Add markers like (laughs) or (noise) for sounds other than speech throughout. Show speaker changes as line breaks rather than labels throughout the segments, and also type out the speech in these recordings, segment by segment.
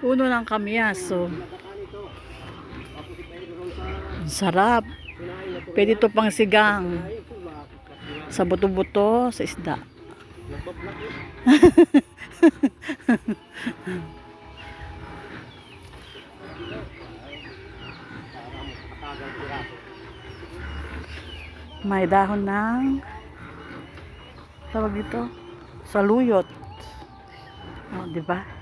Puno ng kamyaso. Sarap. Pwede ito pang sigang. Sa buto-buto, sa isda. (laughs) May dahon ng tawag dito saluyot. Oh, di ba?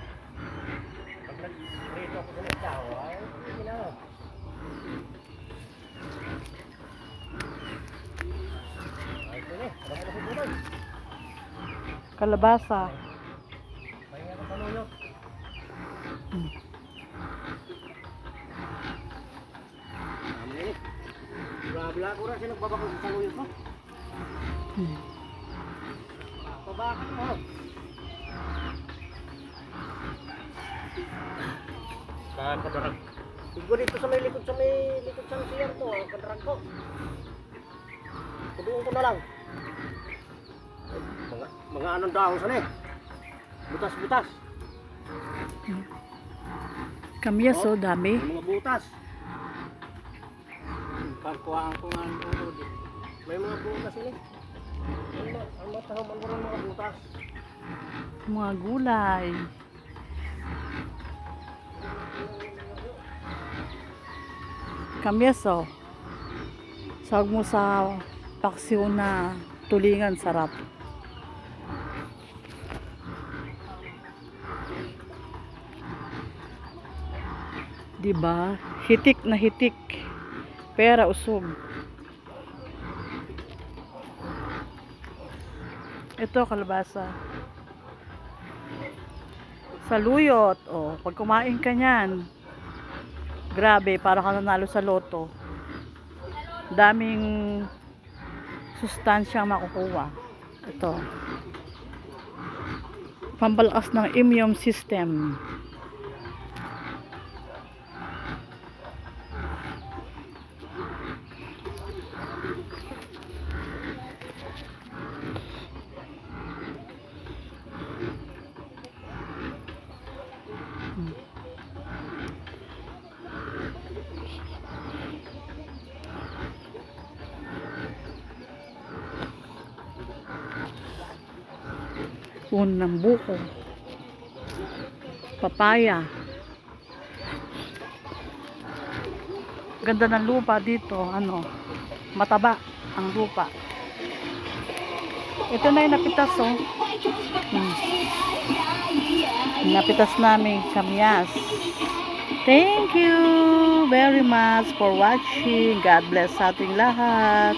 Kalabasa.
Bla-bla ko rin siya nagbabako sa saluyot mo.
Hmm.
Pabako mo. Saan ka darag? Siguro dito sa may likod sa may likod sa siyar to, ang kadrag ko. Kuduin ko na lang. Ay, Mga, mga anong dahon sana eh. Butas-butas.
Kamyaso, dami.
Mga butas. Pagkuhaan ko nga ang ulo. May mga butas sila. Ang ma- Ang matahong ang mga butas.
Mga gulay. Kamyaso. Sawag mo sa paksiw na tulingan, sarap. Diba? Hitik na hitik. Pera usog. Ito, kalabasa. Saluyot. O, pag kumain ka niyan, grabe, para ka nanalo sa loto. Daming sustansyang makukuha. Ito. Pambalakas ng immune system. Puno ng buko. Papaya. Ganda ng lupa dito. Ano? Mataba ang lupa. Ito na yung napitas oh. Hmm. Napitas namin kamyas. Thank you very much for watching. God bless sa ating lahat.